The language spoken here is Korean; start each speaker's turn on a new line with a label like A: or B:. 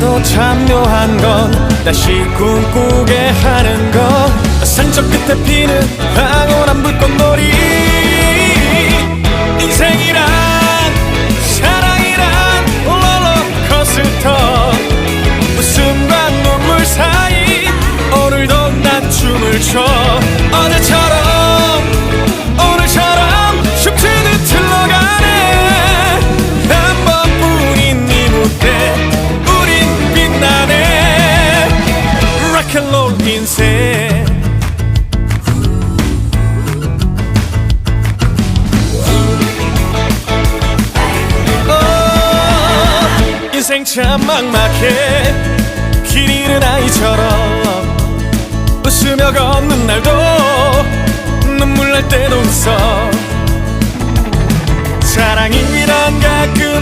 A: 너무나도 참 묘한 건 다시 꿈꾸게 하는 건 산적 끝에 피는 황홀한 불꽃놀이. 인생이란 사랑이란 롤러코스터. 웃음과 눈물 사이 오늘도 난 춤을 춰. 어제 인생 참 막막해. 길 잃은 아이처럼 웃으며 걷는 날도 눈물 날 때도 웃어. 사랑이란 어렵고